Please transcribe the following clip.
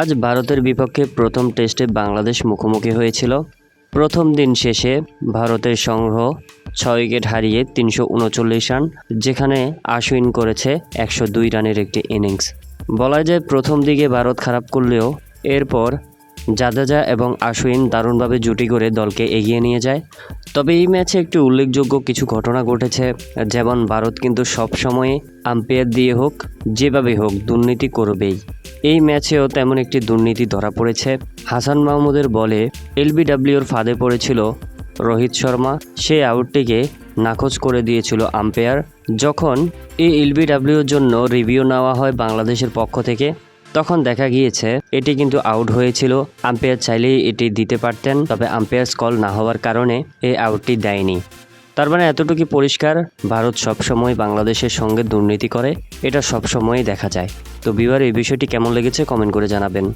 আজ ভারতের বিপক্ষে প্রথম টেস্টে বাংলাদেশ মুখোমুখি হয়েছিল। প্রথম দিন শেষে ভারতের সংগ্রহ ছয় উইকেট হারিয়ে তিনশো উনচল্লিশ রান, যেখানে আশ্বিন করেছে একশো দুই রানের একটি ইনিংস। বলা যায় প্রথম দিকে ভারত খারাপ করলেও এরপর জাদেজা এবং আশুইন দারুণভাবে জুটি করে দলকে এগিয়ে নিয়ে যায়। তবে এই ম্যাচে একটি উল্লেখযোগ্য কিছু ঘটনা ঘটেছে, যেমন ভারত কিন্তু সব সময় আম্পায়ার দিয়ে হোক যেভাবে হোক দুর্নীতি করবেই। এই ম্যাচেও তেমন একটি দুর্নীতি ধরা পড়েছে। হাসান মাহমুদের বলে, এলবিডাব্লিউর ফাঁদে পড়েছিল রোহিত শর্মা। সেই আউটটিকে নাকচ করে দিয়েছিল আম্পায়ার। যখন এই এলবিডাব্লিউর জন্য রিভিউ নেওয়া হয় বাংলাদেশের পক্ষ থেকে, তখন দেখা গিয়েছে এটি কিন্তু আউট হয়েছিল। আম্পায়ার চাইলেই এটি দিতে পারতেন, তবে আম্পায়ার্স কল না হওয়ার কারণে এই আউটটি দেয়নি। তার মানে এতটুকু পরিষ্কার, ভারত সবসময় বাংলাদেশের সঙ্গে দুর্নীতি করে, এটা সবসময়ই দেখা যায়। তো বিবার এই বিষয়টি কেমন লেগেছে কমেন্ট করে জানাবেন।